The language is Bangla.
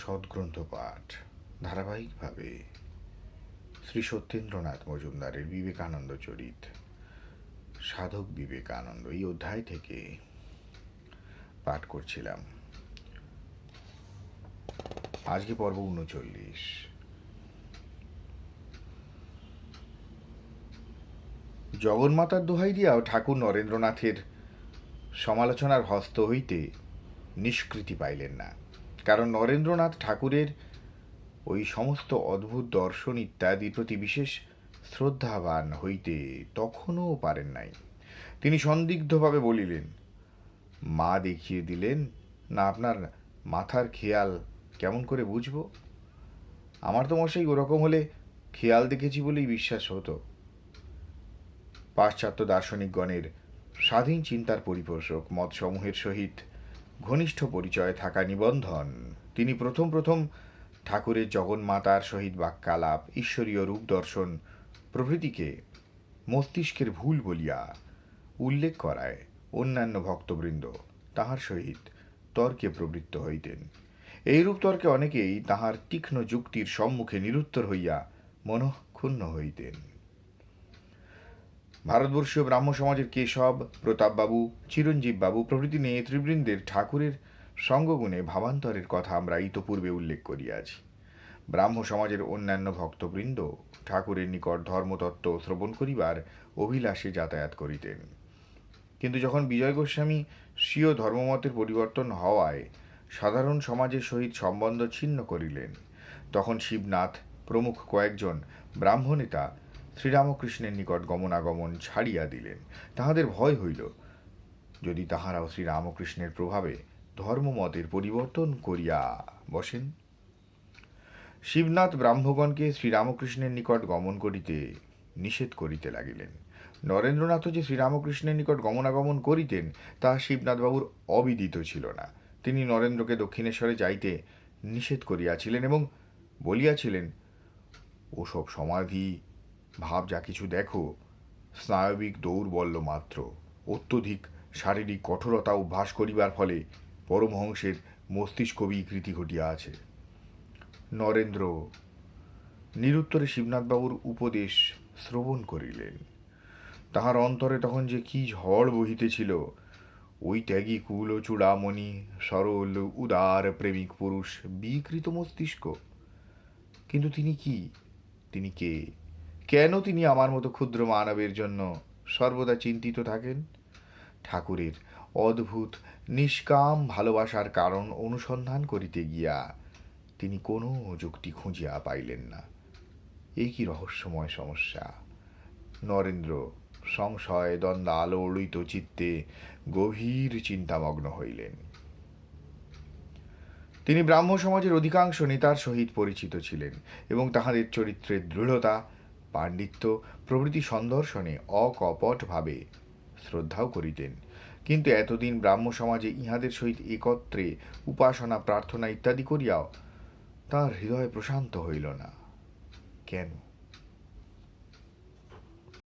সদ্গ্রন্থ পাঠ ধারাবাহিকভাবে শ্রী সত্যেন্দ্রনাথ মজুমদারের বিবেকানন্দ চরিত, সাধক বিবেকানন্দ। এই অধ্যায় থেকে পাঠ করছিলাম। আজকে পর্ব উনচল্লিশ। জগন্মাতার দোহাই দিয়াও ঠাকুর নরেন্দ্রনাথের সমালোচনার হস্ত হইতে নিষ্কৃতি পাইলেন না। কারণ নরেন্দ্রনাথ ঠাকুরের ওই সমস্ত অদ্ভুত দর্শন ইত্যাদির প্রতি বিশেষ শ্রদ্ধাবান হইতে তখনও পারেন নাই। তিনি সন্দিগ্ধভাবে বলিলেন, মা দেখিয়ে দিলেন না আপনার মাথার খেয়াল কেমন করে বুঝব? আমার তো মশাই ওরকম হলে খেয়াল দেখেছি বলেই বিশ্বাস হতো। পাশ্চাত্য দার্শনিকগণের স্বাধীন চিন্তার পরিপোষক মতসমূহের সহিত ঘনিষ্ঠ পরিচয় থাকা নিবন্ধন। তিনি প্রথম প্রথম ঠাকুরের জগন্মাতার সহিত বাক্যালাপ, ঈশ্বরীয় রূপ দর্শন প্রভৃতিকে মস্তিষ্কের ভুল বলিয়া উল্লেখ করায় অন্যান্য ভক্তবৃন্দ। তাহার সহিত তর্কে প্রবৃত্ত হইতেন। এইরূপ তর্কে অনেকেই তাহার তীক্ষ্ণ যুক্তির সম্মুখে নিরুত্তর হইয়া মনঃক্ষুণ্ণ হইতেন। ভারতবর্ষীয় ব্রাহ্ম সমাজের কেশব, প্রতাপবাবু চিরঞ্জীব বাবু প্রভৃতি নেতৃবৃন্দের ঠাকুরের সঙ্গগুণে ভাবান্তরের কথা আমরা ইতপূর্বে উল্লেখ করিয়াছি ব্রাহ্ম সমাজের অন্যান্য ভক্তবৃন্দ ঠাকুরের নিকট ধর্মতত্ত্ব শ্রবণ করিবার অভিলাষে যাতায়াত করিতেন। কিন্তু যখন বিজয় গোস্বামী স্বীয় ধর্মমতের পরিবর্তন হওয়ায় সাধারণ সমাজের সহিত সম্বন্ধ ছিন্ন করিলেন, তখন শিবনাথ প্রমুখ কয়েকজন ব্রাহ্মণেতা শ্রীরামকৃষ্ণের নিকট গমনাগমন ছাড়িয়া দিলেন। তাহাদের ভয় হইল। যদি তাহারাও শ্রীরামকৃষ্ণের প্রভাবে ধর্মমতের পরিবর্তন করিয়া বসেন। শিবনাথ ব্রাহ্মগণকে শ্রীরামকৃষ্ণের নিকট গমন করিতে নিষেধ করিতে লাগিলেন। নরেন্দ্রনাথও যে শ্রীরামকৃষ্ণের নিকট গমনাগমন করিতেন তাহা শিবনাথবাবুর অবিদিত ছিল না। তিনি নরেন্দ্রকে দক্ষিণেশ্বরে যাইতে নিষেধ করিয়াছিলেন এবং বলিয়াছিলেন, ওসব সমাধি ভাব যা কিছু দেখো, স্নায়বিক দৌর্বল্য মাত্র। অত্যধিক শারীরিক কঠোরতা অভ্যাস করিবার ফলে পরমহংসের মস্তিষ্ক বিকৃতি ঘটিয়া আছে। নরেন্দ্র নিরুত্তরে শিবনাথবাবুর উপদেশ শ্রবণ করিলেন। তাহার অন্তরে তখন যে কি ঝড় বহিতেছিল, ওই ত্যাগী কুল চূড়ামণি, সরল, উদার, প্রেমিক পুরুষ, বিকৃত মস্তিষ্ক। কিন্তু তিনি কি? তিনি কে? কেন তিনি আমার মতো ক্ষুদ্র মানবের জন্য সর্বদা চিন্তিত থাকেন? ঠাকুরের অদ্ভুত, নিষ্কাম ভালোবাসার কারণ অনুসন্ধান করিতে গিয়া তিনি কোনো যুক্তি খুঁজিয়া পাইলেন না। এই কি রহস্যময় সমস্যা? নরেন্দ্র সংশয়, দ্বন্দ্ব আলোড়িত চিত্তে গভীর চিন্তামগ্ন হইলেন। তিনি ব্রাহ্ম সমাজের অধিকাংশ নেতার সহিত পরিচিত ছিলেন এবং তাহাদের চরিত্রের দৃঢ়তা পাণ্ডিত্য প্রভৃতি সন্দর্শনে অকপটভাবে শ্রদ্ধাও করিতেন। কিন্তু এতদিন ব্রাহ্ম সমাজে ইহাদের সহিত একত্রে উপাসনা, প্রার্থনা ইত্যাদি করিয়াও তাঁর হৃদয় প্রশান্ত হইল না। কেন?